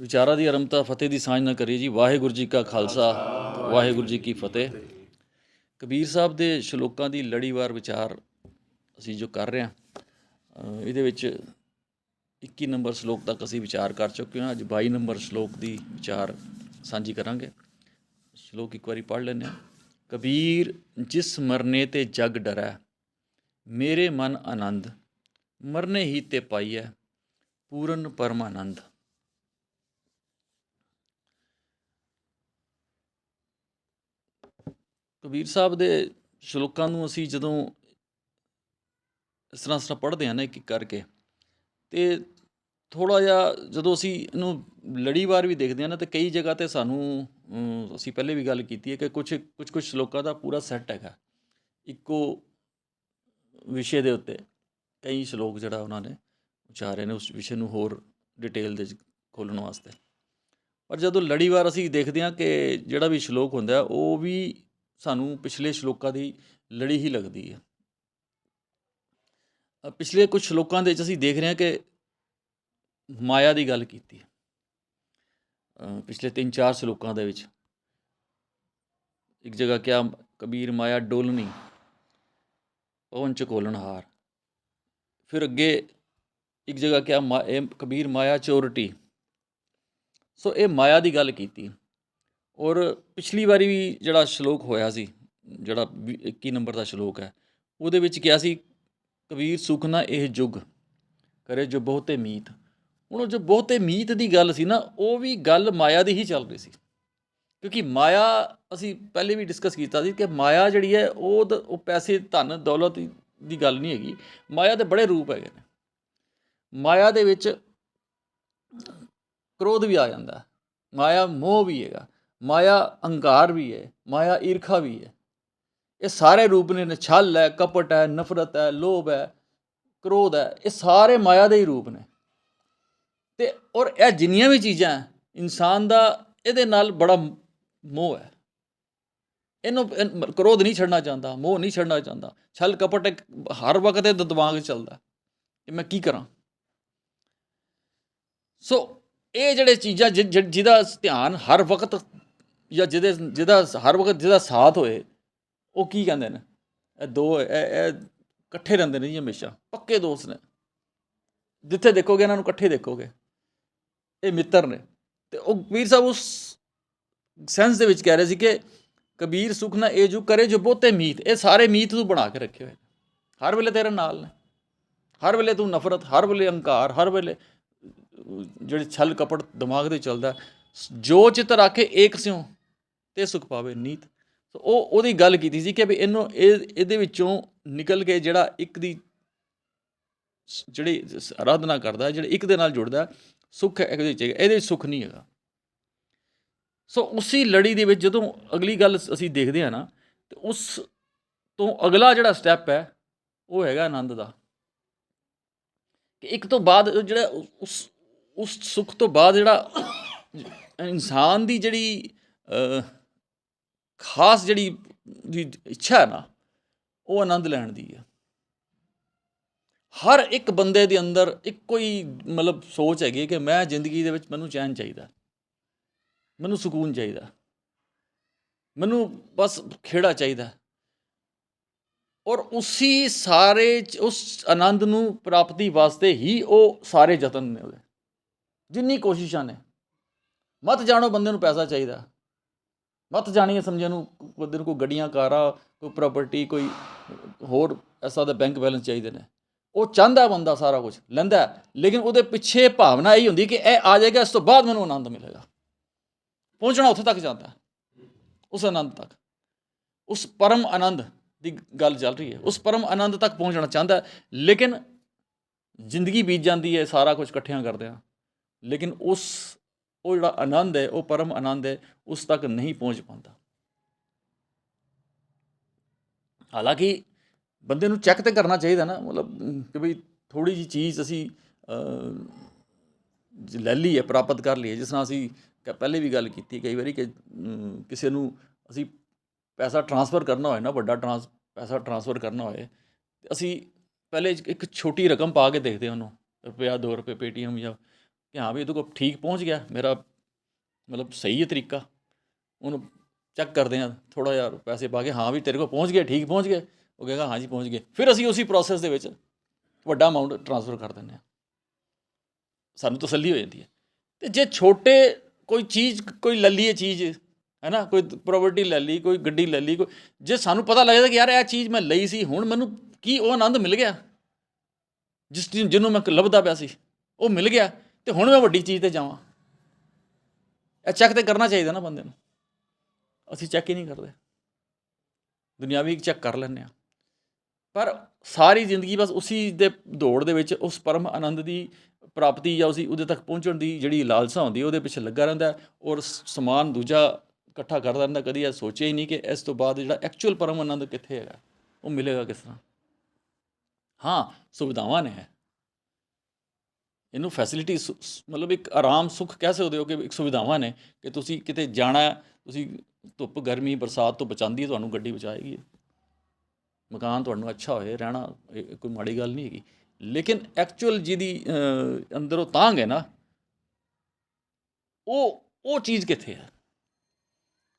ਵਿਚਾਰਾਂ ਦੀ ਆਰੰਭਤਾ ਫਤਿਹ ਦੀ ਸਾਂਝ ਨਾ ਕਰੀਏ ਜੀ। ਵਾਹਿਗੁਰੂ ਜੀ ਕਾ ਖਾਲਸਾ, ਵਾਹਿਗੁਰੂ ਜੀ ਕੀ ਫਤਿਹ। ਕਬੀਰ ਸਾਹਿਬ ਦੇ ਸ਼ਲੋਕਾਂ ਦੀ ਲੜੀਵਾਰ ਵਿਚਾਰ ਅਸੀਂ ਜੋ ਕਰ ਰਹੇ ਹਾਂ ਇਹਦੇ ਵਿੱਚ 21 ਨੰਬਰ ਸ਼ਲੋਕ ਤੱਕ ਅਸੀਂ ਵਿਚਾਰ ਕਰ ਚੁੱਕੇ ਹਾਂ। ਅੱਜ 22 ਨੰਬਰ ਸ਼ਲੋਕ ਦੀ ਵਿਚਾਰ ਸਾਂਝੀ ਕਰਾਂਗੇ। ਸ਼ਲੋਕ ਇੱਕ ਵਾਰੀ ਪੜ੍ਹ ਲੈਂਦੇ ਹਾਂ। ਕਬੀਰ, ਜਿਸ ਮਰਨੇ ਤੇ ਜਗ ਡਰੈ, ਮੇਰੇ ਮਨ ਆਨੰਦ, ਮਰਨੇ ਹੀ ਤੇ ਪਾਈਐ, ਪੂਰਨ ਪਰਮਾਨੰਦ। ਕਬੀਰ ਸਾਹਿਬ ਦੇ ਸ਼ਲੋਕਾਂ ਨੂੰ ਅਸੀਂ ਜਦੋਂ ਇਸ ਤਰ੍ਹਾਂ ਇਸ ਤਰ੍ਹਾਂ ਪੜ੍ਹਦੇ ਹਾਂ ਨਾ ਇੱਕ ਇੱਕ ਕਰਕੇ, ਤੇ ਥੋੜਾ ਜਿਹਾ ਜਦੋਂ ਅਸੀਂ ਇਹਨੂੰ ਲੜੀਵਾਰ ਵੀ ਦੇਖਦੇ ਹਾਂ ਨਾ, ਤੇ ਕਈ ਜਗ੍ਹਾ ਤੇ ਸਾਨੂੰ ਅਸੀਂ ਪਹਿਲੇ ਵੀ ਗੱਲ ਕੀਤੀ ਹੈ ਕਿ ਕੁਝ ਕੁਝ ਕੁਝ ਸ਼ਲੋਕਾਂ ਦਾ ਪੂਰਾ ਸੈੱਟ ਹੈਗਾ, ਇੱਕੋ ਵਿਸ਼ੇ ਦੇ ਉੱਤੇ। ਕਈ ਸ਼ਲੋਕ ਜਿਹੜਾ ਉਹਨਾਂ ਨੇ ਉਚਾਰੇ ਨੇ ਉਸ ਵਿਸ਼ੇ ਨੂੰ ਹੋਰ ਡਿਟੇਲ ਦੇ ਵਿੱਚ ਖੋਲ੍ਹਣ ਵਾਸਤੇ। ਪਰ ਜਦੋਂ ਲੜੀਵਾਰ ਅਸੀਂ ਦੇਖਦੇ ਹਾਂ ਕਿ ਜਿਹੜਾ ਵੀ ਸ਼ਲੋਕ ਹੁੰਦਾ ਉਹ ਵੀ ਸਾਨੂੰ ਪਿਛਲੇ ਸ਼ਲੋਕਾਂ ਦੀ ਲੜੀ ਹੀ ਲੱਗਦੀ ਹੈ। ਪਿਛਲੇ ਕੁਝ ਸ਼ਲੋਕਾਂ ਦੇ ਵਿੱਚ ਅਸੀਂ ਦੇਖ ਰਹੇ ਹਾਂ ਕਿ ਮਾਇਆ ਦੀ ਗੱਲ ਕੀਤੀ ਹੈ। ਪਿਛਲੇ 3-4 ਸ਼ਲੋਕਾਂ ਦੇ ਵਿੱਚ ਇੱਕ ਜਗ੍ਹਾ ਕਿਹਾ, ਕਬੀਰ ਮਾਇਆ ਡੋਲਣੀ ਪਵਨ ਚ ਹਾਰ। ਫਿਰ ਅੱਗੇ ਇੱਕ ਜਗ੍ਹਾ ਕਿਹਾ, ਮਾ- ਇਹ ਕਬੀਰ ਮਾਇਆ ਚੋਰਟੀ ਸੋ ਇਹ ਮਾਇਆ ਦੀ ਗੱਲ ਕੀਤੀ ਔਰ ਪਿਛਲੀ ਵਾਰੀ ਵੀ ਜਿਹੜਾ ਸ਼ਲੋਕ ਹੋਇਆ ਸੀ, ਜਿਹੜਾ ਵੀ 21 ਨੰਬਰ ਦਾ ਸ਼ਲੋਕ ਹੈ, ਉਹਦੇ ਵਿੱਚ ਕਿਹਾ ਸੀ, ਕਬੀਰ ਸੁਖ ਨਾ ਇਹ ਜੁਗ, ਕਰੇ ਜੋ ਬਹੁਤੇ ਮੀਤ। ਹੁਣ ਉਹ ਜੋ ਬਹੁਤੇ ਮੀਤ ਦੀ ਗੱਲ ਸੀ ਨਾ, ਉਹ ਵੀ ਗੱਲ ਮਾਇਆ ਦੀ ਹੀ ਚੱਲ ਰਹੀ ਸੀ। ਕਿਉਂਕਿ ਮਾਇਆ, ਅਸੀਂ ਪਹਿਲੇ ਵੀ ਡਿਸਕਸ ਕੀਤਾ ਸੀ ਕਿ ਮਾਇਆ ਜਿਹੜੀ ਹੈ, ਉਹ ਦ- ਉਹ ਪੈਸੇ, ਧਨ, ਦੌਲਤ ਦੀ- ਗੱਲ ਨਹੀਂ ਹੈਗੀ। ਮਾਇਆ ਦੇ ਬੜੇ ਰੂਪ ਹੈਗੇ ਨੇ। ਮਾਇਆ ਦੇ ਵਿੱਚ ਕ੍ਰੋਧ ਵੀ ਆ ਜਾਂਦਾ ਮਾਇਆ ਮੋਹ ਵੀ ਹੈਗਾ। ਮਾਇਆ ਅਹੰਕਾਰ ਵੀ ਹੈ, ਮਾਇਆ ਈਰਖਾ ਵੀ ਹੈ। ਇਹ ਸਾਰੇ ਰੂਪ ਨੇ ਛਲ ਹੈ, ਕਪਟ ਹੈ, ਨਫ਼ਰਤ ਹੈ, ਲੋਭ ਹੈ, ਕ੍ਰੋਧ ਹੈ, ਇਹ ਸਾਰੇ ਮਾਇਆ ਦੇ ਹੀ ਰੂਪ ਨੇ। ਤੇ ਔਰ ਇਹ ਜਿੰਨੀਆਂ ਵੀ ਚੀਜ਼ਾਂ ਇਨਸਾਨ ਦਾ ਇਹਦੇ ਨਾਲ ਬੜਾ ਮੋਹ ਹੈ। ਇਹਨੂੰ ਕ੍ਰੋਧ ਨਹੀਂ ਛੱਡਣਾ ਚਾਹੁੰਦਾ, ਮੋਹ ਨਹੀਂ ਛੱਡਣਾ ਚਾਹੁੰਦਾ। ਛਲ, ਕਪਟ ਹਰ ਵਕਤ ਇਹ ਦਿਮਾਗ 'ਚ ਚੱਲਦਾ ਕਿ ਮੈਂ ਕੀ ਕਰਾਂ। ਸੋ ਇਹ ਜਿਹੜੇ ਚੀਜ਼ਾਂ ਜਿ- ਜਿਹਦਾ ਧਿਆਨ ਹਰ ਵਕਤ ਜਾਂ ਜਿਹਦੇ ਜਿਹਦਾ ਹਰ ਵਕਤ ਜਿਹਦਾ ਸਾਥ ਹੋਏ ਉਹ ਕੀ ਕਹਿੰਦੇ ਨੇ? ਇਹ ਦੋ ਇਹ ਇਹ ਇਕੱਠੇ ਰਹਿੰਦੇ ਨੇ ਜੀ ਹਮੇਸ਼ਾ ਪੱਕੇ ਦੋਸਤ ਨੇ। ਜਿੱਥੇ ਦੇਖੋਗੇ ਇਹਨਾਂ ਨੂੰ ਇਕੱਠੇ ਦੇਖੋਗੇ। ਇਹ ਮਿੱਤਰ ਨੇ। ਤੇ ਉਹ ਕਬੀਰ ਸਾਹਿਬ ਉਸ ਸੈਂਸ ਦੇ ਵਿੱਚ ਕਹਿ ਰਹੇ ਸੀ ਕਿ ਕਬੀਰ ਸੁਖ ਨਾ ਇਹ ਜੋ ਕਰੇ ਜੋ ਬਹੁਤੇ ਮੀਤ ਇਹ ਸਾਰੇ ਮੀਤ ਤੂੰ ਬਣਾ ਕੇ ਰੱਖੇ ਹੋਏ ਹਰ ਵੇਲੇ ਤੇਰੇ ਨਾਲ ਨੇ। ਹਰ ਵੇਲੇ ਤੂੰ ਨਫ਼ਰਤ ਹਰ ਵੇਲੇ ਅਹੰਕਾਰ ਹਰ ਵੇਲੇ ਅਹ, ਜਿਹੜੇ ਛਲ ਕਪਟ ਦਿਮਾਗ ਦੇ ਚੱਲਦਾ ਜੋ ਚਿਤ ਰਾਖੇ ਏਕ ਸਿਉ ਤੇ ਸੁਖ ਪਾਵੇ ਨੀਤ। ਸੋ ਉਹ ਉਹਦੀ ਗੱਲ ਕੀਤੀ ਸੀ ਕਿ ਵੀ ਇਹਨੂੰ ਇਹ ਇਹਦੇ ਵਿੱਚੋਂ ਨਿਕਲ ਕੇ ਜਿਹੜਾ ਇੱਕ ਦੀ ਜਿਹੜੀ ਆਰਾਧਨਾ ਕਰਦਾ ਹੈ, ਇੱਕ ਦੇ ਨਾਲ ਜੁੜਦਾ ਸੁੱਖ ਹੈ ਇਹਦੇ ਵਿੱਚ ਇਹਦੇ ਵਿੱਚ ਸੁੱਖ ਨਹੀਂ ਹੈਗਾ। ਸੋ ਉਸੇ ਲੜੀ ਦੇ ਵਿੱਚ ਜਦੋਂ ਅਗਲੀ ਗੱਲ ਅਸੀਂ ਦੇਖਦੇ ਹਾਂ ਨਾ ਤੇ ਉਸ ਤੋਂ ਅਗਲਾ ਜਿਹੜਾ ਸਟੈਪ ਹੈ ਉਹ ਹੈਗਾ ਆਨੰਦ ਦਾ। ਕਿ ਇੱਕ ਤੋਂ ਬਾਅਦ ਜਿਹੜਾ ਉਸ ਉਸ ਸੁੱਖ ਤੋਂ ਬਾਅਦ ਜਿਹੜਾ ਇਨਸਾਨ ਦੀ ਜਿਹੜੀ ਖਾਸ ਜਿਹੜੀ ਦੀ ਇੱਛਾ ਹੈ ਨਾ, ਉਹ ਆਨੰਦ ਲੈਣ ਦੀ ਹੈ। ਹਰ ਇੱਕ ਬੰਦੇ ਦੇ ਅੰਦਰ ਇੱਕੋ ਹੀ ਮਤਲਬ ਸੋਚ ਹੈਗੀ ਹੈ ਕਿ ਮੈਂ ਜ਼ਿੰਦਗੀ ਦੇ ਵਿੱਚ ਮੈਨੂੰ ਚੈਨ ਚਾਹੀਦਾ ਮੈਨੂੰ ਸਕੂਨ ਚਾਹੀਦਾ ਮੈਨੂੰ ਬਸ ਖੇੜਾ ਚਾਹੀਦਾ ਔਰ ਉਸੀ ਸਾਰੇ ਉਸ ਆਨੰਦ ਨੂੰ ਪ੍ਰਾਪਤੀ ਵਾਸਤੇ ਹੀ ਉਹ ਸਾਰੇ ਯਤਨ ਨੇ ਉਹਦੇ। ਜਿੰਨੀ ਕੋਸ਼ਿਸ਼ਾਂ ਨੇ। ਮਤ ਜਾਣੋ ਬੰਦੇ ਨੂੰ ਪੈਸਾ ਚਾਹੀਦਾ ਮੱਤ ਜਾਣੀ ਹੈ ਸਮਝੇ ਨੂੰ ਬੰਦੇ ਨੂੰ ਕੋਈ ਗੱਡੀਆਂ, ਕਾਰਾਂ, ਕੋਈ ਪ੍ਰਾਪਰਟੀ ਕੋਈ ਹੋਰ ਐਸਾ ਦਾ ਬੈਂਕ ਬੈਲੈਂਸ ਚਾਹੀਦੇ ਨੇ। ਉਹ ਚਾਹੁੰਦਾ ਬੰਦਾ ਸਾਰਾ ਕੁਝ ਲੈਂਦਾ ਲੇਕਿਨ ਉਹਦੇ ਪਿੱਛੇ ਭਾਵਨਾ ਇਹ ਹੁੰਦੀ ਕਿ ਇਹ ਆ ਜਾਏਗਾ, ਇਸ ਤੋਂ ਬਾਅਦ ਮੈਨੂੰ ਆਨੰਦ ਮਿਲੇਗਾ। ਪਹੁੰਚਣਾ ਉੱਥੇ ਤੱਕ ਜਾਂਦਾ ਉਸ ਆਨੰਦ ਤੱਕ। ਉਸ ਪਰਮ ਆਨੰਦ ਦੀ ਗੱਲ ਚੱਲ ਰਹੀ ਹੈ, ਉਸ ਪਰਮ ਆਨੰਦ ਤੱਕ ਪਹੁੰਚਣਾ ਚਾਹੁੰਦਾ ਲੇਕਿਨ ਜ਼ਿੰਦਗੀ ਬੀਤ ਜਾਂਦੀ ਹੈ, ਸਾਰਾ ਕੁਝ ਇਕੱਠਿਆਂ ਕਰਦੇ ਆ ਲੇਕਿਨ ਉਸ ਉਹ ਜਿਹੜਾ ਆਨੰਦ ਹੈ, ਉਹ ਪਰਮ ਆਨੰਦ ਹੈ, ਉਸ ਤੱਕ ਨਹੀਂ ਪਹੁੰਚ ਪਾਉਂਦਾ। ਹਾਲਾਂਕਿ ਬੰਦੇ ਨੂੰ ਚੈੱਕ ਤੇ ਕਰਨਾ ਚਾਹੀਦਾ ਨਾ, ਮਤਲਬ ਕਿ ਭਈ ਥੋੜੀ ਜੀ ਚੀਜ਼ ਅਸੀਂ ਲੈ ਲਈ ਹੈ ਪ੍ਰਾਪਤ ਕਰ ਲਈ ਹੈ ਜਿਸ ਤਰ੍ਹਾਂ ਅਸੀਂ ਪਹਿਲੇ ਵੀ ਗੱਲ ਕੀਤੀ ਕਈ ਵਾਰੀ ਕਿ ਕਿਸੇ ਨੂੰ ਅਸੀਂ ਪੈਸਾ ਟਰਾਂਸਫਰ ਕਰਨਾ ਹੋਏ ਨਾ, ਵੱਡਾ ਟਰਾਂਸ ਪੈਸਾ ਟਰਾਂਸਫਰ ਕਰਨਾ ਹੋਏ, ਤੇ ਅਸੀਂ ਪਹਿਲੇ ਇੱਕ- ਛੋਟੀ ਰਕਮ ਪਾ ਕੇ ਦੇਖਦੇ ਹਾਂ ਉਹਨੂੰ ਰੁਪਿਆ 2 ਰੁਪਏ ਪੇਟੀਐਮ ਜਾਂ ਕਿ ਹਾਂ ਵੀ ਇਹਦੇ ਕੋਲ ਠੀਕ ਪਹੁੰਚ ਗਿਆ, ਮੇਰਾ ਮਤਲਬ ਸਹੀ ਹੈ ਤਰੀਕਾ। ਉਹਨੂੰ ਚੈੱਕ ਕਰਦੇ ਹਾਂ ਥੋੜਾ ਜਿਹਾ ਪੈਸੇ ਪਾ ਕੇ, ਹਾਂ ਵੀ ਤੇਰੇ ਕੋਲ ਪਹੁੰਚ ਗਿਆ, ਠੀਕ ਪਹੁੰਚ ਗਏ ਉਹ ਕਹੇਗਾ ਹਾਂਜੀ ਪਹੁੰਚ ਗਏ ਫਿਰ ਅਸੀਂ ਉਸੇ ਪ੍ਰੋਸੈਸ ਦੇ ਵਿੱਚ ਵੱਡਾ ਅਮਾਉਂਟ ਟ੍ਰਾਂਸਫਰ ਕਰ ਦਿੰਦੇ ਹਾਂ। ਸਾਨੂੰ ਤਸੱਲੀ ਹੋ ਜਾਂਦੀ ਹੈ। ਤੇ ਜੇ ਛੋਟੇ ਕੋਈ ਚੀਜ਼, ਕੋਈ ਲੈ ਲਈਏ ਚੀਜ਼ ਹੈ ਨਾ ਕੋਈ ਪ੍ਰਾਪਰਟੀ ਲੈ ਲਈ, ਕੋਈ ਗੱਡੀ ਲੈ ਲਈ, ਕੋਈ, ਜੇ ਸਾਨੂੰ ਪਤਾ ਲੱਗਦਾ ਕਿ ਯਾਰ ਇਹ ਚੀਜ਼ ਮੈਂ ਲਈ ਸੀ, ਹੁਣ ਮੈਨੂੰ ਕੀ ਉਹ ਆਨੰਦ ਮਿਲ ਗਿਆ? ਜਿਸ ਚੀਜ਼ ਜਿਹਨੂੰ ਮੈਂ ਲੱਭਦਾ ਪਿਆ ਸੀ, ਉਹ ਮਿਲ ਗਿਆ। ਤੇ ਹੁਣ ਮੈਂ ਵੱਡੀ ਚੀਜ਼ ਤੇ ਜਾਵਾਂ। ਇਹ ਚੈੱਕ ਤੇ ਕਰਨਾ ਚਾਹੀਦਾ ਨਾ ਬੰਦੇ ਨੂੰ। ਅਸੀਂ ਚੈੱਕ ਹੀ ਨਹੀਂ ਕਰਦੇ। ਦੁਨਿਆਵੀ ਚੈੱਕ ਕਰ ਲੈਂਦੇ ਆ। ਪਰ ਸਾਰੀ ਜ਼ਿੰਦਗੀ ਬਸ ਉਸੇ ਦੇ ਦੌੜ ਦੇ ਵਿੱਚ ਉਸ ਪਰਮ ਆਨੰਦ ਦੀ ਪ੍ਰਾਪਤੀ ਜਾਂ ਉਸੇ ਉਹਦੇ ਤੱਕ ਪਹੁੰਚਣ ਦੀ ਜਿਹੜੀ ਲਾਲਸਾ ਹੁੰਦੀ, ਉਹਦੇ ਪਿੱਛੇ ਲੱਗਾ ਰਹਿੰਦਾ ਔਰ ਸਮਾਨ ਦੂਜਾ ਇਕੱਠਾ ਕਰਦਾ ਰਹਿੰਦਾ, ਕਦੀ ਇਹ ਸੋਚਿਆ ਹੀ ਨਹੀਂ ਕਿ ਇਸ ਤੋਂ ਬਾਅਦ ਜਿਹੜਾ ਐਕਚੁਅਲ ਪਰਮ ਆਨੰਦ ਕਿੱਥੇ ਹੈਗਾ, ਉਹ ਮਿਲੇਗਾ ਕਿਸ ਤਰ੍ਹਾਂ। ਹਾਂ, ਸੁਵਿਧਾਵਾਂ ਨੇ ਇਹਨੂੰ ਫੈਸਿਲਿਟੀ ਮਤਲਬ ਇੱਕ ਆਰਾਮ ਸੁੱਖ ਕਹਿ ਸਕਦੇ ਹੋ ਕਿ ਇੱਕ ਸੁਵਿਧਾਵਾਂ ਨੇ ਕਿ ਤੁਸੀਂ ਕਿਤੇ ਜਾਣਾ ਤੁਸੀਂ ਧੁੱਪ ਗਰਮੀ, ਬਰਸਾਤ ਤੋਂ ਬਚਾਉਂਦੀ ਹੈ, ਤੁਹਾਨੂੰ ਗੱਡੀ ਬਚਾਏਗੀ। ਮਕਾਨ ਤੁਹਾਨੂੰ ਅੱਛਾ ਹੋਏ, ਰਹਿਣਾ ਕੋਈ ਮਾੜੀ ਗੱਲ ਨਹੀਂ ਹੈਗੀ। ਲੇਕਿਨ ਐਕਚੁਅਲ ਜਿਹਦੀ ਅੰਦਰੋਂ ਤਾਂਗ ਹੈ ਨਾ, ਉਹ ਉਹ ਚੀਜ਼ ਕਿੱਥੇ ਹੈ?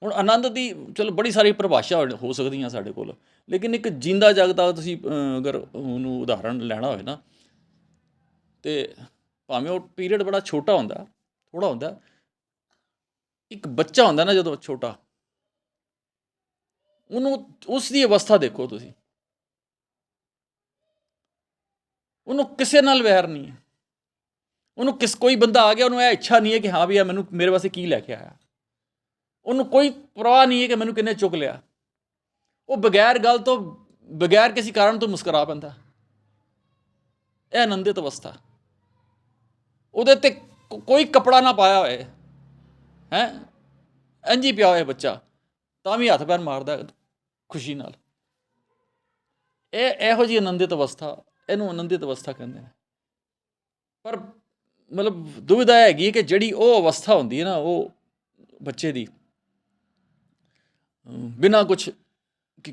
ਹੁਣ ਆਨੰਦ ਦੀ, ਚਲੋ ਬੜੀ ਸਾਰੀ ਪਰਿਭਾਸ਼ਾ ਹੋ- ਸਕਦੀਆਂ ਸਾਡੇ ਕੋਲ, ਲੇਕਿਨ ਇੱਕ ਜਿੰਦਾ ਜਗਦਾ ਤੁਸੀਂ ਅਗਰ ਉਹਨੂੰ ਉਦਾਹਰਣ ਲੈਣਾ ਹੋਵੇ ਨਾ, ਤੇ ਭਾਵੇਂ ਉਹ ਪੀਰੀਅਡ ਬੜਾ ਛੋਟਾ ਹੁੰਦਾ ਥੋੜਾ ਹੁੰਦਾ, ਇੱਕ ਬੱਚਾ ਹੁੰਦਾ ਨਾ ਜਦੋਂ ਛੋਟਾ, ਉਹਨੂੰ ਉਸ ਦੀ ਅਵਸਥਾ ਦੇਖੋ ਤੁਸੀਂ। ਉਹਨੂੰ ਕਿਸੇ ਨਾਲ ਵੈਰ ਨਹੀਂ ਹੈ। ਉਹਨੂੰ ਕਿਸ, ਕੋਈ ਬੰਦਾ ਆ ਗਿਆ, ਉਹਨੂੰ ਇਹ ਇੱਛਾ ਨਹੀਂ ਹੈ ਕਿ ਹਾਂ ਵੀ ਆ ਮੈਨੂੰ, ਮੇਰੇ ਵਾਸਤੇ ਕੀ ਲੈ ਕੇ ਆਇਆ। ਉਹਨੂੰ ਕੋਈ ਪਰਵਾਹ ਨਹੀਂ ਹੈ ਕਿ ਮੈਨੂੰ ਕਿੰਨੇ ਚੁੱਕ ਲਿਆ। ਉਹ ਬਗੈਰ ਗੱਲ ਤੋਂ, ਬਗੈਰ ਕਿਸੇ ਕਾਰਨ ਤੋਂ ਮੁਸਕਰਾ ਪੈਂਦਾ। ਇਹ ਆਨੰਦਿਤ ਅਵਸਥਾ। ਉਹਦੇ ਤੇ ਕੋਈ ਕਪੜਾ ਨਾ ਪਾਇਆ ਹੋਏ। ਹੈ? ਇੰਜੀ ਪਿਆ ਹੋਇਆ ਬੱਚਾ। ਤਾਂ ਵੀ ਹੱਥ ਪੈਰ ਮਾਰਦਾ ਖੁਸ਼ੀ ਨਾਲ। ਇਹ ਇਹੋ ਜੀ ਆਨੰਦਿਤ ਅਵਸਥਾ, ਇਹਨੂੰ ਆਨੰਦਿਤ ਅਵਸਥਾ ਕਹਿੰਦੇ ਨੇ। ਪਰ ਮਤਲਬ ਦੁਵਿਧਾ ਹੈਗੀ ਹੈ ਕਿ ਜਿਹੜੀ ਉਹ ਅਵਸਥਾ ਹੁੰਦੀ ਹੈ ਨਾ, ਉਹ ਬੱਚੇ ਦੀ ਬਿਨਾ ਕੁਝ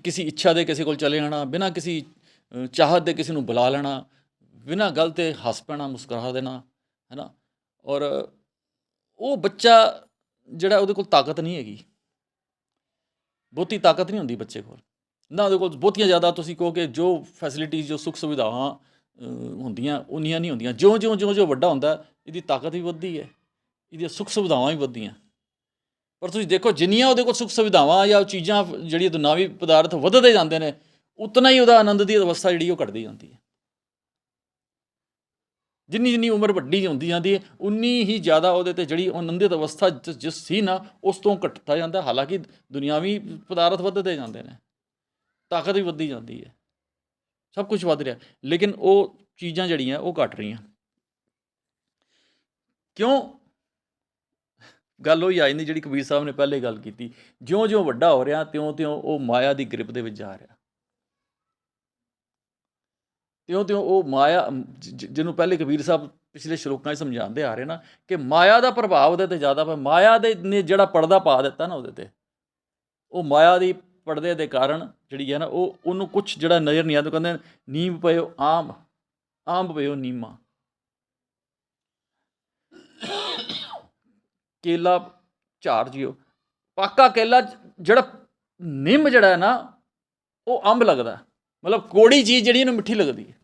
ਕਿਸੇ ਇੱਛਾ ਦੇ ਕਿਸੇ ਕੋਲ ਚਲੇ ਜਾਣਾ, ਬਿਨਾ ਕਿਸੇ ਚਾਹਤ ਦੇ ਕਿਸੇ ਨੂੰ ਬੁਲਾ ਲੈਣਾ, ਬਿਨਾ ਗੱਲ ਤੇ ਹੱਸ ਪੈਣਾ, ਮੁਸਕਰਾ ਦੇਣਾ ਹੈ ਨਾ ਔਰ ਉਹ ਬੱਚਾ ਜਿਹੜਾ ਉਹਦੇ ਕੋਲ ਤਾਕਤ ਨਹੀਂ ਹੈਗੀ। ਬਹੁਤੀ ਤਾਕਤ ਨਹੀਂ ਹੁੰਦੀ ਬੱਚੇ ਕੋਲ। ਨਾ ਉਹਦੇ ਕੋਲ ਬਹੁਤੀਆਂ ਜ਼ਿਆਦਾ ਤੁਸੀਂ ਕਹੋ ਕਿ ਜੋ ਫੈਸਿਲਿਟੀਜ਼ ਜੋ ਸੁੱਖ ਸੁਵਿਧਾਵਾਂ ਹੁੰਦੀਆਂ, ਉਨੀਆਂ ਨਹੀਂ ਹੁੰਦੀਆਂ। ਜਿਉਂ ਜਿਉਂ ਜਿਉਂ ਜਿਉਂ ਵੱਡਾ ਹੁੰਦਾ, ਇਹਦੀ ਤਾਕਤ ਵੀ ਵੱਧਦੀ ਹੈ। ਇਹਦੀਆਂ ਸੁੱਖ ਸੁਵਿਧਾਵਾਂ ਵੀ ਵੱਧਦੀਆਂ। ਪਰ ਤੁਸੀਂ ਦੇਖੋ, ਜਿੰਨੀਆਂ ਉਹਦੇ ਕੋਲ ਸੁੱਖ ਸੁਵਿਧਾਵਾਂ ਜਾਂ ਉਹ ਚੀਜ਼ਾਂ ਜਿਹੜੀਆਂ ਦੁਨਾਵੀ ਪਦਾਰਥ ਵੱਧਦੇ ਜਾਂਦੇ ਨੇ, ਉਤਨਾ ਹੀ ਉਹਦਾ ਆਨੰਦ ਦੀ ਅਵਸਥਾ ਜਿਹੜੀ ਉਹ ਘਟਦੀ ਜਾਂਦੀ ਹੈ। ਜਿੰਨੀ ਜਿੰਨੀ ਉਮਰ ਵੱਡੀ ਹੁੰਦੀ ਜਾਂਦੀ ਹੈ, ਉਨੀ ਹੀ ਜ਼ਿਆਦਾ ਉਹਦੇ ਤੇ ਜਿਹੜੀ ਆਨੰਦਿਤ ਅਵਸਥਾ ਜਿਸ- ਜਿਸ ਸੀ ਨਾ, ਉਸ ਤੋਂ ਘਟਦਾ ਜਾਂਦਾ ਹਾਲਾਂਕਿ ਦੁਨਿਆਵੀ ਪਦਾਰਥ ਵੱਧਦੇ ਜਾਂਦੇ ਨੇ, ਤਾਕਤ ਵੀ ਵੱਧਦੀ ਜਾਂਦੀ ਹੈ। ਸਭ ਕੁਝ ਵੱਧ ਰਿਹਾ, ਲੇਕਿਨ ਉਹ ਚੀਜ਼ਾਂ ਜਿਹੜੀਆਂ, ਉਹ ਘਟ ਰਹੀਆਂ। ਕਿਉਂ? ਗੱਲ ਉਹ ਹੀ ਆ ਜਾਂਦੀ ਜਿਹੜੀ ਕਬੀਰ ਸਾਹਿਬ ਨੇ ਪਹਿਲੇ ਗੱਲ ਕੀਤੀ। ਜਿਉਂ-ਜਿਉਂ ਵੱਡਾ ਹੋ ਰਿਹਾ, ਤਿਉਂ-ਤਿਉਂ ਉਹ ਮਾਇਆ ਦੀ ਗ੍ਰਿਪ ਦੇ ਵਿੱਚ ਜਾ ਰਿਹਾ। ਤਿਉਂ-ਤਿਉਂ ਉਹ ਮਾਇਆ ਜਿਹਨੂੰ ਪਹਿਲੇ ਕਬੀਰ ਸਾਹਿਬ ਪਿਛਲੇ ਸ਼ਲੋਕਾਂ 'ਚ ਸਮਝਾਉਂਦੇ ਆ ਰਹੇ ਨਾ ਕਿ ਮਾਇਆ ਦਾ ਪ੍ਰਭਾਵ ਉਹਦੇ ਤੇ ਜ਼ਿਆਦਾ ਪਿਆ। ਮਾਇਆ ਦੇ ਨੇ ਜਿਹੜਾ ਪਰਦਾ ਪਾ ਦਿੱਤਾ ਨਾ ਉਹਦੇ ਤੇ। ਉਹ ਮਾਇਆ ਦੀ ਪਰਦੇ ਦੇ ਕਾਰਨ ਜਿਹੜੀ ਹੈ ਨਾ, ਉਹ, ਉਹਨੂੰ ਕੁਝ ਜਿਹੜਾ ਨਜ਼ਰ ਨਹੀਂ ਆਉਂਦਾ ਕਹਿੰਦੇ ਨੀਮ ਪਇਓ ਆਮ ਆਮ ਪਇਓ ਨੀਮਾ ਕੇਲਾ ਝਾੜ ਜਿਓ। ਪਾਕਾ ਕੇਲਾ ਜਿਹੜਾ ਨਿੰਮ ਜਿਹੜਾ ਹੈ ਨਾ, ਉਹ ਅੰਬ ਲੱਗਦਾ। ਮਤਲਬ ਕੋੜੀ ਚੀਜ਼ ਜਿਹੜੀ ਇਹਨੂੰ ਮਿੱਠੀ ਲੱਗਦੀ ਹੈ।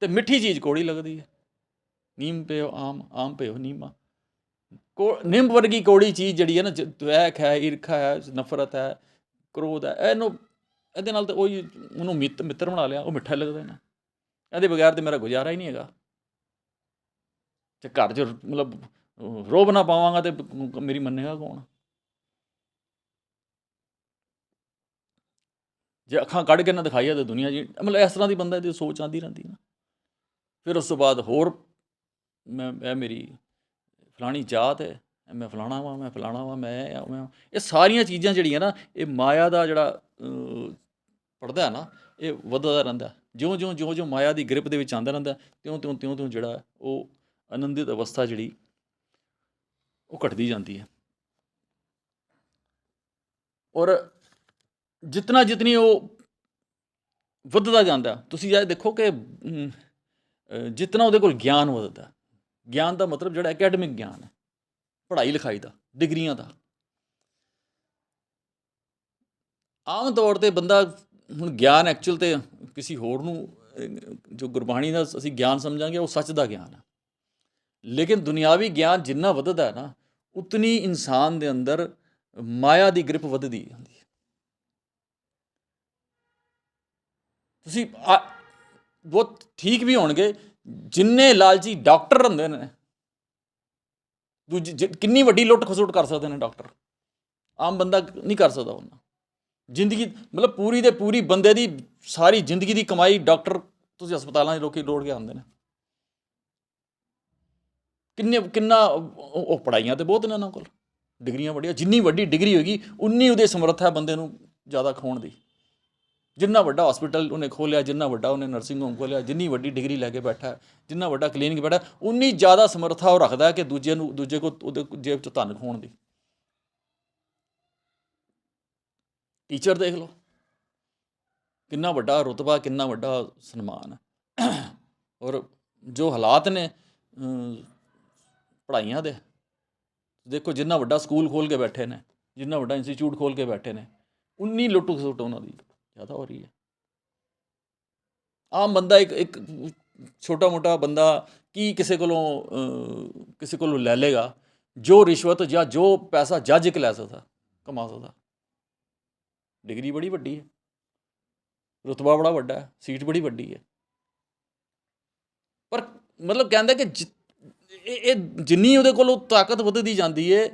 ਤੇ ਮਿੱਠੀ ਚੀਜ਼ ਕੋੜੀ ਲੱਗਦੀ ਹੈ। ਨੀਮ ਪਿਓ, ਆਮ ਆਮ ਪਿਓ, ਨੀਮਾ। ਕੋ, ਨਿੰਮ ਵਰਗੀ ਕੋੜੀ ਚੀਜ਼ ਜਿਹੜੀ ਹੈ ਨਾ, ਜ- ਹੈ, ਈਰਖਾ ਹੈ, ਨਫ਼ਰਤ ਹੈ, ਕ੍ਰੋਧ ਹੈ, ਇਹਨੂੰ, ਇਹਦੇ ਨਾਲ ਤਾਂ ਉਹੀ ਉਹਨੂੰ ਮਿੱਤ, ਮਿੱਤਰ ਬਣਾ ਲਿਆ, ਉਹ ਮਿੱਠਾ ਲੱਗਦਾ ਨਾ। ਇਹਦੇ ਬਗੈਰ ਤੇ ਮੇਰਾ ਗੁਜ਼ਾਰਾ ਹੀ ਨਹੀਂ ਹੈਗਾ। ਤੇ ਘਰ 'ਚ ਮਤਲਬ ਰੋਬ ਨਾ ਪਾਵਾਂਗਾ ਤੇ ਮੇਰੀ ਮੰਨੇਗਾ ਕੌਣ? ਜੇ ਅੱਖਾਂ ਕੱਢ ਕੇ ਨਾ ਦਿਖਾਈਆ ਤੇ ਦੁਨੀਆ ਜੀ, ਮਤਲਬ ਇਸ ਤਰ੍ਹਾਂ ਦੀ ਬੰਦਾ ਦੀ ਸੋਚ ਆਂਦੀ ਰਹਿੰਦੀ ਨਾ। ਫਿਰ ਉਸ ਤੋਂ ਬਾਅਦ ਹੋਰ ਮੈਂ, ਇਹ ਮੇਰੀ ਫਲਾਣੀ ਜਾਤ ਹੈ, ਮੈਂ ਫਲਾਣਾ ਵਾਂ, ਮੈਂ ਫਲਾਣਾ ਵਾਂ, ਮੈਂ ਇਹ ਸਾਰੀਆਂ ਚੀਜ਼ਾਂ ਜਿਹੜੀਆਂ ਨਾ, ਇਹ ਮਾਇਆ ਦਾ ਜਿਹੜਾ ਪੜਦਾ ਹੈ ਨਾ, ਇਹ ਵੱਧਦਾ ਰਹਿੰਦਾ। ਜਿਉਂ ਜਿਉਂ ਜਿਉਂ ਜਿਉਂ ਮਾਇਆ ਦੀ ਗ੍ਰਿਪ ਦੇ ਵਿੱਚ ਆਉਂਦਾ ਰਹਿੰਦਾ, ਤਿਉਂ ਤਿਉਂ ਤਿਉਂ ਤਿਉਂ ਜਿਹੜਾ ਉਹ ਆਨੰਦਿਤ ਅਵਸਥਾ ਜਿਹੜੀ, ਉਹ ਘਟਦੀ ਜਾਂਦੀ ਹੈ। ਔਰ ਜਿਤਨਾ ਜਿਤਨੀ ਉਹ ਵੱਧਦਾ ਜਾਂਦਾ, ਤੁਸੀਂ ਇਹ ਦੇਖੋ ਕਿ ਅਮ, ਉਹਦੇ ਕੋਲ ਗਿਆਨ ਵਧਦਾ ਗਿਆਨ ਦਾ ਮਤਲਬ ਜਿਹੜਾ ਅਕੈਡਮਿਕ ਗਿਆਨ ਹੈ ਪੜ੍ਹਾਈ ਲਿਖਾਈ ਦਾ ਡਿਗਰੀਆਂ ਦਾ। ਆਮ ਤੌਰ ਤੇ ਬੰਦਾ ਹੁਣ ਗਿਆਨ ਐਕਚੁਅਲ ਤੇ ਕਿਸੇ ਹੋਰ ਨੂੰ ਜੋ ਗੁਰਬਾਣੀ ਦਾ ਅਸੀਂ ਗਿਆਨ ਸਮਝਾਂਗੇ ਉਹ ਸੱਚ ਦਾ ਗਿਆਨ ਹੈ। ਲੇਕਿਨ ਦੁਨਿਆਵੀ ਗਿਆਨ ਜਿੰਨਾ ਵੱਧਦਾ ਹੈ ਨਾ ਉਤਨੀ ਇਨਸਾਨ ਦੇ ਅੰਦਰ ਮਾਇਆ ਦੀ ਗ੍ਰਿਪ ਵੱਧਦੀ ਜਾਂਦੀ ਹੈ। ਤੁਸੀਂ ਬਹੁਤ ਠੀਕ ਵੀ ਹੋਣਗੇ ਜਿੰਨੇ ਲਾਲਚੀ ਡਾਕਟਰ ਹੁੰਦੇ ਨੇ ਦੂਜੀ ਜਿ- ਕਿੰਨੀ ਵੱਡੀ ਲੁੱਟ ਖਸੁੱਟ ਕਰ ਸਕਦੇ ਨੇ ਡਾਕਟਰ ਆਮ ਬੰਦਾ ਨਹੀਂ ਕਰ ਸਕਦਾ ਉਹਨਾਂ ਜ਼ਿੰਦਗੀ ਮਤਲਬ ਪੂਰੀ ਦੇ ਪੂਰੀ ਬੰਦੇ ਦੀ ਸਾਰੀ ਜ਼ਿੰਦਗੀ ਦੀ ਕਮਾਈ ਡਾਕਟਰ ਤੁਸੀਂ ਹਸਪਤਾਲਾਂ 'ਚ ਲੋਕੀ ਲੋੜ ਕੇ ਆਉਂਦੇ ਨੇ ਕਿੰਨੇ ਕਿੰਨਾ ਉਹ ਉਹ ਪੜਾਈਆਂ ਤੇ ਬਹੁਤ ਨੇ ਉਹਨਾਂ ਕੋਲ ਡਿਗਰੀਆਂ ਵੱਡੀਆਂ ਜਿੰਨੀ ਵੱਡੀ ਡਿਗਰੀ ਹੋਏਗੀ ਉਨੀ ਉਹਦੇ ਸਮਰੱਥਾ ਬੰਦੇ ਨੂੰ ਜ਼ਿਆਦਾ ਖੋਣ ਦੀ ਜਿੰਨਾ ਵੱਡਾ ਹਸਪੀਟਲ ਉਹਨੇ ਖੋਲਿਆ, ਜਿੰਨਾ ਵੱਡਾ ਉਹਨੇ ਨਰਸਿੰਗ ਹੋਮ ਖੋਲਿਆ, ਜਿੰਨੀ ਵੱਡੀ ਡਿਗਰੀ ਲੈ ਕੇ ਬੈਠਾ, ਜਿੰਨਾ ਵੱਡਾ ਕਲੀਨਿਕ ਬੈਠਾ, ਉਨੀ ਜ਼ਿਆਦਾ ਸਮਰੱਥਾ ਉਹ ਰੱਖਦਾ ਕਿ ਦੂਜੇ ਨੂੰ, ਦੂਜੇ ਕੋ ਉਹਦੇ ਜੇਬ 'ਚੋਂ ਧਨ ਖੋਣ ਦੀ। ਟੀਚਰ ਦੇਖ ਲਓ। ਕਿੰਨਾ ਵੱਡਾ ਰੁਤਬਾ, ਕਿੰਨਾ ਵੱਡਾ ਸਨਮਾਨ। ਔਰ ਜੋ ਹਾਲਾਤ ਨੇ ਪੜ੍ਹਾਈਆਂ ਦੇ, ਦੇਖੋ ਜਿੰਨਾ ਵੱਡਾ ਸਕੂਲ ਖੋਲ ਕੇ ਬੈਠੇ ਨੇ, ਜਿੰਨਾ ਵੱਡਾ ਇੰਸਟੀਚਿਊਟ ਖੋਲ ਕੇ ਬੈਠੇ ਨੇ, ਉਨੀ ਲੁੱਟ ਖਸੁੱਟ ਉਹਨਾਂ ਦੀ। ਜ਼ਿਆਦਾ ਹੋ ਰਹੀ ਹੈ। ਆਮ ਬੰਦਾ ਇੱਕ ਇੱਕ ਛੋਟਾ ਮੋਟਾ ਬੰਦਾ ਕੀ ਕਿਸੇ ਕੋਲੋਂ ਕਿਸੇ ਕੋਲੋਂ ਲੈ ਲੇਗਾ ਜੋ ਰਿਸ਼ਵਤ ਜਾਂ ਜੋ ਪੈਸਾ ਜੱਜ ਇੱਕ ਲੈ ਸਕਦਾ, ਕਮਾ ਸਕਦਾ। ਡਿਗਰੀ ਬੜੀ ਵੱਡੀ ਹੈ। ਰੁਤਬਾ ਬੜਾ ਵੱਡਾ ਹੈ, ਸੀਟ ਬੜੀ ਵੱਡੀ ਹੈ। ਪਰ ਮਤਲਬ ਕਹਿੰਦਾ ਕਿ ਇਹ ਜਿੰਨੀ ਉਹਦੇ ਕੋਲੋਂ ਤਾਕਤ ਵੱਧਦੀ ਜਾਂਦੀ ਹੈ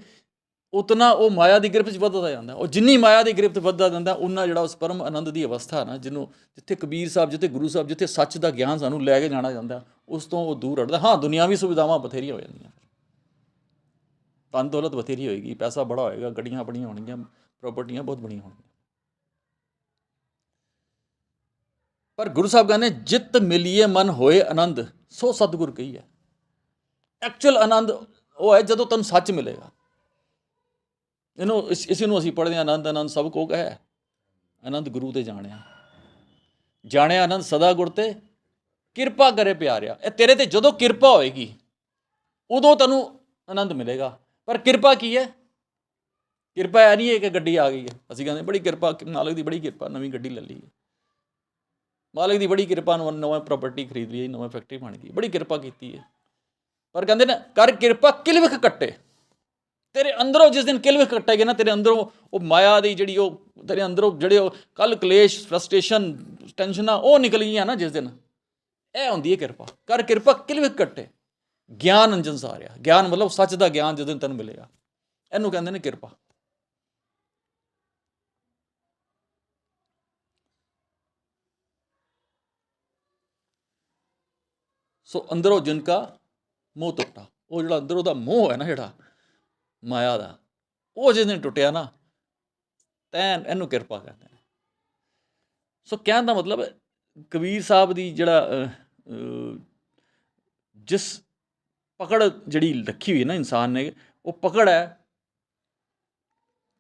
ਉਤਨਾ ਉਹ ਮਾਇਆ ਦੀ ਗ੍ਰਿਫਤ 'ਚ ਵੱਧਦਾ ਜਾਂਦਾ। ਉਹ ਜਿੰਨੀ ਮਾਇਆ ਦੀ ਗ੍ਰਿਫਤ ਵੱਧਦਾ ਜਾਂਦਾ, ਉਨਾ ਜਿਹੜਾ ਉਸ ਪਰਮ ਆਨੰਦ ਦੀ ਅਵਸਥਾ ਨਾ, ਜਿਹਨੂੰ ਜਿੱਥੇ ਕਬੀਰ ਸਾਹਿਬ, ਜਿੱਥੇ ਗੁਰੂ ਸਾਹਿਬ, ਜਿੱਥੇ ਸੱਚ ਦਾ ਗਿਆਨ ਸਾਨੂੰ ਲੈ ਕੇ ਜਾਣਾ ਜਾਂਦਾ, ਉਸ ਤੋਂ ਉਹ ਦੂਰ ਹਟਦਾ। ਹਾਂ, ਦੁਨੀਆਵੀ ਸੁਵਿਧਾਵਾਂ ਬਥੇਰੀਆਂ ਹੋ ਜਾਂਦੀਆਂ। ਧਨ ਦੌਲਤ ਬਥੇਰੀ ਹੋਏਗੀ, ਪੈਸਾ ਬੜਾ ਹੋਏਗਾ, ਗੱਡੀਆਂ ਬੜੀਆਂ ਹੋਣਗੀਆਂ ਪ੍ਰਾਪਰਟੀਆਂ ਬਹੁਤ ਬੜੀਆਂ ਹੋਣਗੀਆਂ। ਪਰ ਗੁਰੂ ਸਾਹਿਬ ਕਹਿੰਦੇ, ਜਿਤ ਮਿਲੀਏ ਮਨ ਹੋਏ ਆਨੰਦ। ਸੋ ਸਤਿਗੁਰ ਕਹੀ ਹੈ। ਐਕਚੁਅਲ ਆਨੰਦ ਉਹ ਹੈ ਜਦੋਂ ਤੁਹਾਨੂੰ ਸੱਚ ਮਿਲੇਗਾ। ਇਹਨੂੰ ਇਸ ਇਸ ਨੂੰ ਅਸੀਂ ਪੜ੍ਹਦੇ ਹਾਂ, ਆਨੰਦ ਆਨੰਦ ਸਭ ਕੋ ਕਹੈ। ਆਨੰਦ ਗੁਰੂ ਤੇ ਜਾਣਿਆ। ਜਾਣਿਆ ਆਨੰਦ ਸਦਾ ਗੁਰ ਤੇ, ਕਿਰਪਾ ਕਰੇ ਪਿਆਰਿਆ। ਇਹ ਤੇਰੇ ਤੇ ਜਦੋਂ ਕਿਰਪਾ ਹੋਏਗੀ, ਉਦੋਂ ਤੈਨੂੰ ਆਨੰਦ ਮਿਲੇਗਾ। ਪਰ ਕਿਰਪਾ ਕੀ ਹੈ? ਕਿਰਪਾ ਇਹ ਨਹੀਂ ਹੈ ਕਿ ਗੱਡੀ ਆ ਗਈ ਹੈ। ਅਸੀਂ ਕਹਿੰਦੇ ਬੜੀ ਕਿਰਪਾ, ਮਾਲਕ ਦੀ ਬੜੀ ਕਿਰਪਾ, ਨਵੀਂ ਗੱਡੀ ਲੈ ਲਈ ਮਾਲਕ ਦੀ ਬੜੀ ਕਿਰਪਾ ਨੂੰ ਨਵਾਂ ਪ੍ਰਾਪਰਟੀ ਖਰੀਦ ਲਈ, ਨਵਾਂ ਫੈਕਟਰੀ ਬਣ ਗਈ। ਬੜੀ ਕਿਰਪਾ ਕੀਤੀ ਹੈ। ਪਰ ਕਹਿੰਦੇ ਨਾ, ਕਰ ਕਿਰਪਾ ਕਿਲਵਿਖ ਕੱਟੇ। ਤੇਰੇ ਅੰਦਰੋਂ ਜਿਸ ਦਿਨ ਕਿਲਵਿਖ ਕੱਟੇਗੇ ਨਾ, ਤੇਰੇ ਅੰਦਰੋਂ ਉਹ ਮਾਇਆ ਦੀ ਜਿਹੜੀ ਉਹ, ਤੇਰੇ ਅੰਦਰੋਂ ਜਿਹੜੇ ਉਹ ਕੱਲ ਕਲੇਸ਼ ਫਰਸਟ੍ਰੇਸ਼ਨ ਟੈਨਸ਼ਨਾਂ ਉਹ ਨਿਕਲ ਗਈਆਂ ਨਾ ਜਿਸ ਦਿਨ। ਇਹ ਹੁੰਦੀ ਹੈ ਕਿਰਪਾ। ਕਰ ਕਿਰਪਾ ਕਿਲਵਿਖ ਕੱਟੇ। ਗਿਆਨ ਅੰਜਨ ਸਾਰਿਆ। ਗਿਆਨ ਮਤਲਬ ਸੱਚ ਦਾ ਗਿਆਨ ਜਿਸ ਤੈਨੂੰ ਮਿਲੇਗਾ। ਇਹਨੂੰ ਕਹਿੰਦੇ ਨੇ ਕਿਰਪਾ। ਸੋ ਅੰਦਰੋਂ ਜਿਨ ਕਾ ਮੋਹ ਟੁੱਟਾ ਉਹ ਜਿਹੜਾ ਅੰਦਰੋਂ ਦਾ ਮੋਹ ਹੈ ਨਾ ਜਿਹੜਾ ਮਾਇਆ ਦਾ, ਉਹ ਜਿਸ ਦਿਨ ਟੁੱਟਿਆ ਨਾ, ਤੈਨ ਇਹਨੂੰ ਕਿਰਪਾ ਕਹਿੰਦੇ ਨੇ ਸੋ ਕਹਿਣ ਦਾ ਮਤਲਬ ਕਬੀਰ ਸਾਹਿਬ ਦੀ ਜਿਹੜਾ ਜਿਸ ਪਕੜ ਜਿਹੜੀ ਰੱਖੀ ਹੋਈ ਹੈ ਨਾ ਇਨਸਾਨ ਨੇ, ਉਹ ਪਕੜ ਹੈ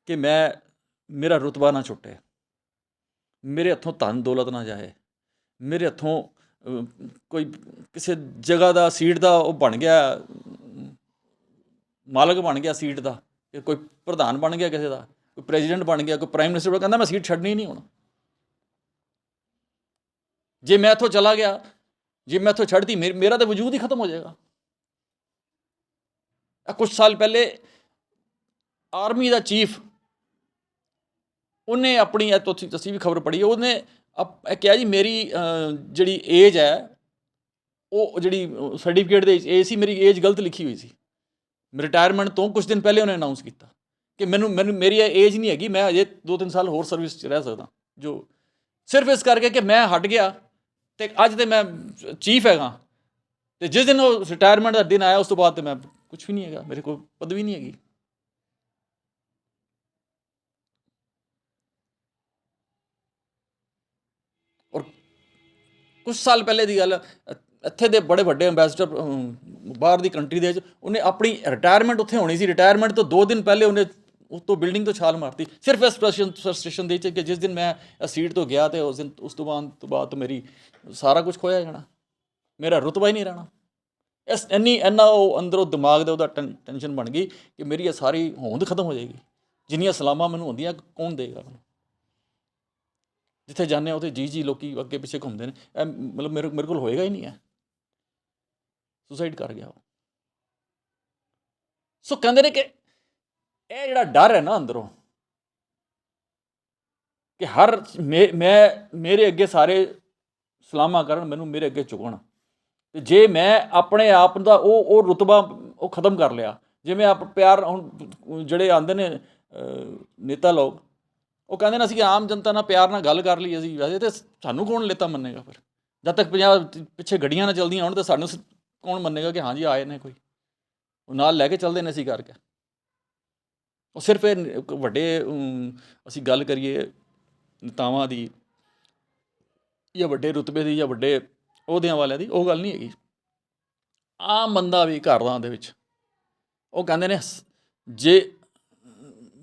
ਕਿ ਮੈਂ, ਮੇਰਾ ਰੁਤਬਾ ਨਾ ਛੁੱਟੇ, ਮੇਰੇ ਹੱਥੋਂ ਧਨ ਦੌਲਤ ਨਾ ਜਾਏ, ਮੇਰੇ ਹੱਥੋਂ ਕੋਈ ਕਿਸੇ ਜਗ੍ਹਾ ਦਾ, ਸੀਟ ਦਾ ਉਹ ਬਣ ਗਿਆ ਮਾਲਕ ਬਣ ਗਿਆ ਸੀਟ ਦਾ ਕੋਈ ਪ੍ਰਧਾਨ ਬਣ ਗਿਆ ਕਿਸੇ ਦਾ, ਕੋਈ ਪ੍ਰੈਜ਼ੀਡੈਂਟ ਬਣ ਗਿਆ, ਕੋਈ ਪ੍ਰਾਈਮ ਮਿਨਿਸਟਰ ਕਹਿੰਦਾ ਮੈਂ ਸੀਟ ਛੱਡਣੀ ਨਹੀਂ ਹੁਣ। ਜੇ ਮੈਂ ਇੱਥੋਂ ਚਲਾ ਗਿਆ, ਜੇ ਮੈਂ ਇੱਥੋਂ ਛੱਡਦੀ ਮੇ- ਮੇਰਾ ਤਾਂ ਵਜੂਦ ਹੀ ਖਤਮ ਹੋ ਜਾਏਗਾ। ਆ ਕੁਝ ਸਾਲ ਪਹਿਲੇ ਆਰਮੀ ਦਾ ਚੀਫ, ਉਹਨੇ ਆਪਣੀ, ਇਹ ਤੁਸੀਂ ਤੁਸੀਂ ਵੀ ਖਬਰ ਪੜ੍ਹੀ ਉਹਨੇ ਕਿਹਾ ਜੀ, ਮੇਰੀ ਜਿਹੜੀ ਏਜ ਹੈ, ਉਹ ਜਿਹੜੀ ਸਰਟੀਫਿਕੇਟ ਦੇ ਏਜ ਸੀ, ਮੇਰੀ ਏਜ ਗਲਤ ਲਿਖੀ ਹੋਈ ਸੀ। ਰਿਟਾਇਰਮੈਂਟ ਤੋਂ ਕੁਝ ਦਿਨ ਪਹਿਲੇ ਉਹਨੇ ਅਨਾਉਂਸ ਕੀਤਾ ਕਿ ਮੈਨੂੰ ਮੈਨੂੰ, ਮੇਰੀ ਇਹ ਏਜ ਨਹੀਂ ਹੈਗੀ, ਮੈਂ ਅਜੇ 2-3 ਸਾਲ ਹੋਰ ਸਰਵਿਸ 'ਚ ਰਹਿ ਸਕਦਾ, ਜੋ ਸਿਰਫ ਇਸ ਕਰਕੇ ਕਿ ਮੈਂ ਹਟ ਗਿਆ ਤੇ ਅੱਜ ਤੇ ਮੈਂ ਚੀਫ ਹੈਗਾ ਤੇ ਜਿਸ ਦਿਨ ਉਹ ਰਿਟਾਇਰਮੈਂਟ ਦਾ ਦਿਨ ਆਇਆ, ਉਸ ਤੋਂ ਬਾਅਦ ਤੇ ਮੈਂ ਕੁਝ ਵੀ ਨਹੀਂ ਹੈਗਾ, ਮੇਰੇ ਕੋਲ ਪਦਵੀ ਨਹੀਂ ਹੈਗੀ। ਔਰ ਕੁਝ ਸਾਲ ਪਹਿਲੇ ਦੀ ਗੱਲ ਇੱਥੇ ਦੇ ਬੜੇ ਵੱਡੇ ਐਮਬੈਸਡਰ ਬਾਹਰ ਦੀ ਕੰਟਰੀ ਦੇ ਵਿੱਚ, ਉਹਨੇ ਆਪਣੀ ਰਿਟਾਇਰਮੈਂਟ ਉੱਥੇ ਹੋਣੀ ਸੀ। ਰਿਟਾਇਰਮੈਂਟ ਤੋਂ 2 ਦਿਨ ਪਹਿਲੇ ਉਹਨੇ ਉਸ ਤੋਂ ਬਿਲਡਿੰਗ ਤੋਂ ਛਾਲ ਮਾਰਤੀ। ਸਿਰਫ ਇਸ ਫਰਸਟ੍ਰੇਸ਼ਨ ਦੇ ਵਿੱਚ ਕਿ ਜਿਸ ਦਿਨ ਮੈਂ ਸੀਟ ਤੋਂ ਗਿਆ ਤੇ ਉਸ ਦਿਨ, ਉਸ ਤੋਂ ਬਾਅਦ ਤੋਂ ਬਾਅਦ ਤੋਂ ਮੇਰੀ ਸਾਰਾ ਕੁਝ ਖੋਇਆ ਜਾਣਾ। ਮੇਰਾ ਰੁਤਬਾ ਹੀ ਨਹੀਂ ਰਹਿਣਾ। ਇਸ ਇੰਨੀ, ਇੰਨਾ ਉਹ ਅੰਦਰੋਂ ਦਿਮਾਗ ਦੇ ਉਹਦਾ ਟੈਨ- ਟੈਨਸ਼ਨ ਬਣ ਗਈ ਕਿ ਮੇਰੀ ਇਹ ਸਾਰੀ ਹੋਂਦ ਖਤਮ ਹੋ ਜਾਏਗੀ। ਜਿੰਨੀਆਂ ਸਲਾਮਾਂ ਮੈਨੂੰ ਹੁੰਦੀਆਂ, ਕੌਣ ਦੇਗਾ ਮੈਨੂੰ? ਜਿੱਥੇ ਜਾਂਦੇ ਹਾਂ, ਉੱਥੇ ਜੀ ਜੀ ਲੋਕੀ ਅੱਗੇ ਪਿੱਛੇ ਘੁੰਮਦੇ ਨੇ। ਇਹ ਮਤਲਬ ਮੇਰੇ ਮੇਰੇ ਕੋਲ ਹੋਏਗਾ ਹੀ ਨਹੀਂ ਹੈ ਸੁਸਾਈਡ ਕਰ ਗਿਆ ਉਹ। ਸੋ ਕਹਿੰਦੇ ਨੇ ਕਿ ਇਹ ਜਿਹੜਾ ਡਰ ਹੈ ਨਾ ਅੰਦਰੋਂ, ਕਿ ਹਰ ਮੇ- ਮੈਂ, ਮੇਰੇ ਅੱਗੇ ਸਾਰੇ ਸਲਾਮਾਂ ਕਰਨ, ਮੈਨੂੰ ਮੇਰੇ ਅੱਗੇ ਝੁਕਣ। ਤੇ ਜੇ ਮੈਂ ਆਪਣੇ ਆਪ ਦਾ ਉਹ ਉਹ ਰੁਤਬਾ ਉਹ ਖਤਮ ਕਰ ਲਿਆ ਜਿਵੇਂ ਆਪ ਪਿਆਰ ਹੁਣ ਜਿਹੜੇ ਆਂਦੇ ਨੇ ਨੇਤਾ ਲੋਕ, ਉਹ ਕਹਿੰਦੇ ਨੇ ਅਸੀਂ ਆਮ ਜਨਤਾ ਨਾਲ ਪਿਆਰ ਨਾਲ ਗੱਲ ਕਰ ਲਈ ਅਸੀਂ। ਵੈਸੇ ਤੇ ਸਾਨੂੰ ਕੌਣ ਲੇਤਾ ਮੰਨੇਗਾ ਫਿਰ? ਜਦ ਤੱਕ ਪੰਜਾਬ ਪਿੱਛੇ ਗੱਡੀਆਂ ਨਾ ਚੱਲਦੀਆਂ ਹੋਣ ਤਾਂ ਸਾਨੂੰ ਕੌਣ ਮੰਨੇਗਾ ਕਿ ਹਾਂਜੀ ਆਏ ਨੇ ਕੋਈ? ਉਹ ਨਾਲ ਲੈ ਕੇ ਚੱਲਦੇ ਨੇ ਅਸੀਂ ਕਰਕੇ। ਉਹ ਸਿਰਫ ਇਹ ਵੱਡੇ ਅਸੀਂ ਗੱਲ ਕਰੀਏ ਨੇਤਾਵਾਂ ਦੀ ਜਾਂ ਵੱਡੇ ਰੁਤਬੇ ਦੀ ਜਾਂ ਵੱਡੇ ਉਹਦਿਆਂ ਵਾਲਿਆਂ ਦੀ, ਉਹ ਗੱਲ ਨਹੀਂ ਹੈਗੀ। ਆਮ ਬੰਦਾ ਵੀ ਘਰਾਂ ਦੇ ਵਿੱਚ। ਉਹ ਕਹਿੰਦੇ ਨੇ, ਜੇ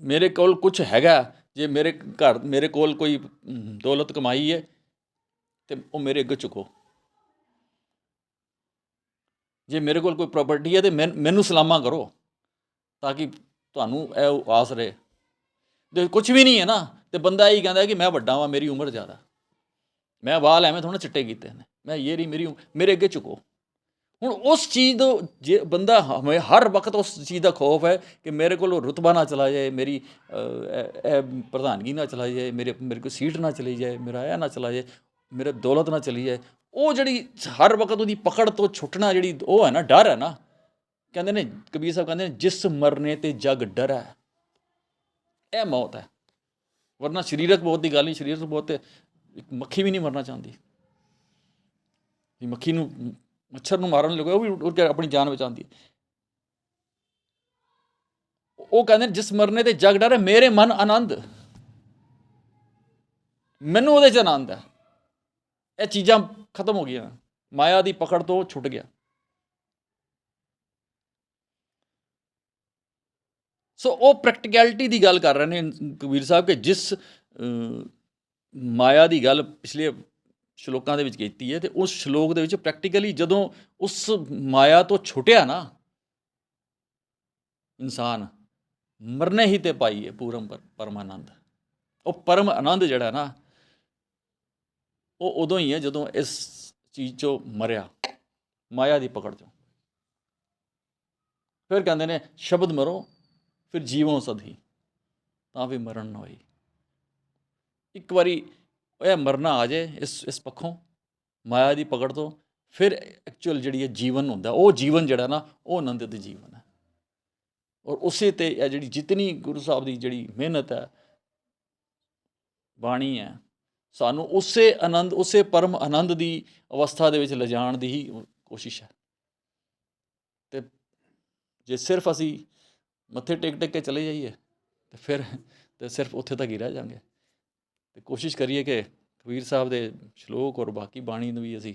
ਮੇਰੇ ਕੋਲ ਕੁਝ ਹੈਗਾ, ਜੇ ਮੇਰੇ ਘਰ, ਮੇਰੇ ਕੋਲ ਕੋਈ ਦੌਲਤ ਕਮਾਈ ਹੈ, ਤੇ ਉਹ ਮੇਰੇ ਅੱਗੇ ਚੁੱਕੋ ਜੇ ਮੇਰੇ ਕੋਲ ਕੋਈ ਪ੍ਰਾਪਰਟੀ ਹੈ ਤੇ ਮੈਨ- ਮੈਨੂੰ ਸਲਾਮਾ ਕਰੋ, ਤਾਂ ਕਿ ਤੁਹਾਨੂੰ ਇਹ ਆਸ ਰਹੇ। ਦੇ ਕੁਝ ਵੀ ਨਹੀਂ ਹੈ ਨਾ, ਤੇ ਬੰਦਾ ਇਹੀ ਕਹਿੰਦਾ ਕਿ ਮੈਂ ਵੱਡਾ ਵਾਂ, ਮੇਰੀ ਉਮਰ ਜ਼ਿਆਦਾ। ਮੈਂ ਵਾਲ ਐਵੇਂ ਥੋੜਾ ਚਿੱਟੇ ਕੀਤੇ ਨੇ। ਮੈਂ ਇਹ ਨਹੀਂ, ਮੇਰੀ ਉਮ- ਮੇਰੇ ਅੱਗੇ ਝੁਕੋ। ਹੁਣ ਉਸ ਚੀਜ਼ ਤੋਂ ਜੇ ਬੰਦਾ ਹਮੇ ਹਰ ਵਕਤ ਉਸ ਚੀਜ਼ ਦਾ ਖੌਫ ਹੈ ਕਿ ਮੇਰੇ ਕੋਲ ਰੁਤਬਾ ਨਾ ਚਲਾ ਜਾਏ, ਮੇਰੀ ਇਹ ਇਹ ਪ੍ਰਧਾਨਗੀ ਨਾ ਚਲਾ ਜਾਏ, ਮੇਰੇ ਮੇਰੇ ਕੋਲ ਸੀਟ ਨਾ ਚਲੀ ਜਾਏ, ਮੇਰਾ ਇਹ ਨਾ ਚਲਾ ਜਾਏ, ਮੇਰੇ ਦੌਲਤ ਨਾ ਚਲੀ ਜਾਏ ਉਹ ਜਿਹੜੀ ਹਰ ਵਕਤ ਉਹਦੀ ਪਕੜ ਤੋਂ ਛੁੱਟਣਾ ਜਿਹੜੀ ਉਹ ਹੈ ਨਾ ਡਰ ਹੈ ਨਾ। ਕਹਿੰਦੇ ਨੇ ਕਬੀਰ ਸਾਹਿਬ ਕਹਿੰਦੇ ਨੇ ਜਿਸ ਮਰਨੇ ਤੇ ਜਗ ਡਰੈ ਇਹ ਮੌਤ ਹੈ। ਵਰਨਾ ਸਰੀਰਕ ਬਹੁਤ ਦੀ ਗੱਲ ਨਹੀਂ ਸਰੀਰ ਮੌਤ ਤੇ ਇੱਕ ਮੱਖੀ ਵੀ ਨਹੀਂ ਮਰਨਾ ਚਾਹੁੰਦੀ। ਇਹ ਮੱਖੀ ਨੂੰ ਮੱਛਰ ਨੂੰ ਮਾਰਨ ਲੱਗਿਆ ਉਹ ਵੀ ਉਹ ਆਪਣੀ ਜਾਨ ਬਚਾਉਂਦੀ ਹੈ। ਉਹ ਕਹਿੰਦੇ ਨੇ, ਜਿਸ ਮਰਨੇ ਤੇ ਜਗ ਡਰ ਹੈ ਮੇਰੇ ਮਨ ਆਨੰਦ। ਮੈਨੂੰ ਉਹਦੇ ਚ ਆਨੰਦ ਹੈ। ਇਹ ਚੀਜ਼ਾਂ ਖਤਮ ਹੋ ਗਈਆਂ। ਮਾਇਆ ਦੀ ਪਕੜ ਤੋਂ ਛੁੱਟ ਗਿਆ। ਸੋ ਉਹ ਪ੍ਰੈਕਟੀਕੈਲਿਟੀ ਦੀ ਗੱਲ ਕਰ ਰਹੇ ਨੇ ਕਬੀਰ ਸਾਹਿਬ ਕਿ ਜਿਸ ਮਾਇਆ ਦੀ ਗੱਲ ਪਿਛਲੇ ਸ਼ਲੋਕਾਂ ਦੇ ਵਿੱਚ ਕੀਤੀ ਹੈ ਤੇ ਉਸ ਸ਼ਲੋਕ ਦੇ ਵਿੱਚ ਪ੍ਰੈਕਟੀਕਲੀ ਜਦੋਂ ਉਸ ਮਾਇਆ ਤੋਂ ਛੁੱਟਿਆ ਨਾ, ਇਨਸਾਨ ਮਰਨੇ ਹੀ ਤੇ ਪਾਈਏ ਪੂਰਮ ਪਰ- ਪਰਮਾਨੰਦ। ਉਹ ਪਰਮ ਆਨੰਦ ਜਿਹੜਾ ਨਾ ਉਹ ਉਦੋਂ ਹੀ ਹੈ ਜਦੋਂ ਇਸ ਚੀਜ਼ ਚੋਂ ਮਰਿਆ, ਮਾਇਆ ਦੀ ਪਕੜ ਚੋਂ। ਫਿਰ ਕਹਿੰਦੇ ਨੇ, ਸ਼ਬਦ ਮਰੋ, ਫਿਰ ਜੀਵੋ ਸਦੀ ਤਾਂ ਵੀ ਮਰਨ ਨਾ ਹੋਈ। ਇੱਕ ਵਾਰੀ ਇਹ ਮਰਨਾ ਆ ਜਾਏ ਇਸ ਇਸ ਪੱਖੋਂ, ਮਾਇਆ ਦੀ ਪਕੜ ਤੋਂ, ਫਿਰ ਐਕਚੁਅਲ ਜਿਹੜੀ ਹੈ ਜੀਵਨ ਹੁੰਦਾ, ਉਹ ਜੀਵਨ ਜਿਹੜਾ ਨਾ, ਉਹ ਆਨੰਦਿਤ ਜੀਵਨ ਹੈ। ਔਰ ਉਸੇ ਤੇ ਇਹ ਜਿਹੜੀ ਜਿਤਨੀ ਗੁਰੂ ਸਾਹਿਬ ਦੀ ਜਿਹੜੀ ਮਿਹਨਤ ਹੈ, ਬਾਣੀ ਹੈ ਸਾਨੂੰ ਉਸੇ ਆਨੰਦ, ਉਸੇ ਪਰਮ ਆਨੰਦ ਦੀ ਅਵਸਥਾ ਦੇ ਵਿੱਚ ਲਿਜਾਣ ਦੀ ਹੀ ਕੋਸ਼ਿਸ਼ ਹੈ। ਤੇ ਜੇ ਸਿਰਫ ਅਸੀਂ ਮੱਥੇ ਟੇਕ ਟੇਕ ਕੇ ਚਲੇ ਜਾਈਏ, ਤੇ ਫਿਰ ਤੇ ਸਿਰਫ ਉੱਥੇ ਤੱਕ ਹੀ ਰਹਿ ਜਾਾਂਗੇ। ਤੇ ਕੋਸ਼ਿਸ਼ ਕਰੀਏ ਕਿ ਕਬੀਰ ਸਾਹਿਬ ਦੇ ਸ਼ਲੋਕ ਔਰ ਬਾਕੀ ਬਾਣੀ ਨੂੰ ਵੀ ਅਸੀਂ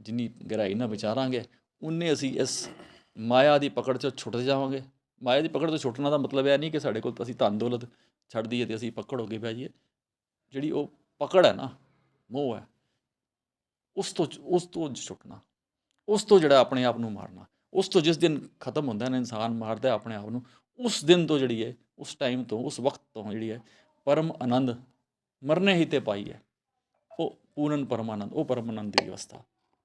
ਜਿੰਨੀ ਗਹਿਰਾਈ ਨਾਲ ਵਿਚਾਰਾਂਗੇ, ਉਨੇ ਅਸੀਂ ਇਸ ਮਾਇਆ ਦੀ ਪਕੜ ਚੋਂ ਛੁੱਟ ਜਾਵਾਂਗੇ। ਮਾਇਆ ਦੀ ਪਕੜ ਤੋਂ ਛੁੱਟਣਾ ਦਾ ਮਤਲਬ ਇਹ ਨਹੀਂ ਕਿ ਸਾਡੇ ਕੋਲ ਅਸੀਂ ਧਨ ਦੌਲਤ ਛੱਡ ਦਈਏ ਤੇ ਅਸੀਂ ਪਕੜ ਹੋ ਕੇ ਬਹਿ ਜਾਈਏ। ਜਿਹੜੀ ਉਹ ਪਕੜ ਹੈ ਨਾ ਮੋਹ ਹੈ। ਉਸ ਤੋਂ ਉਸ ਤੋਂ ਛੁੱਟਣਾ ਉਸ ਤੋਂ ਜਿਹੜਾ ਆਪਣੇ ਆਪ ਨੂੰ ਮਾਰਨਾ। ਉਸ ਤੋਂ ਜਿਸ ਦਿਨ ਖਤਮ ਹੁੰਦਾ ਨਾ ਇਨਸਾਨ ਮਾਰਦਾ ਆਪਣੇ ਆਪ ਨੂੰ ਉਸ ਦਿਨ ਤੋਂ ਜਿਹੜੀ ਹੈ ਉਸ ਟਾਈਮ ਤੋਂ ਉਸ ਵਕਤ ਤੋਂ ਜਿਹੜੀ ਹੈ ਪਰਮ ਆਨੰਦ ਮਰਨੇ ਹੀ ਤੇ ਪਾਈ ਹੈ। ਉਹ ਪੂਰਨ ਪਰਮਾਨੰਦ ਉਹ ਪਰਮ ਆਨੰਦ ਦੀ ਅਵਸਥਾ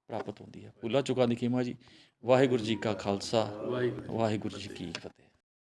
ਪ੍ਰਾਪਤ ਹੁੰਦੀ ਹੈ। ਭੁੱਲਾ ਚੁੱਕਾ ਦੀ ਖੀਮਾ ਜੀ। ਵਾਹਿਗੁਰੂ ਜੀ ਕਾ ਖਾਲਸਾ। ਵਾਹਿਗੁਰੂ ਜੀ ਕੀ ਫਤਿਹ।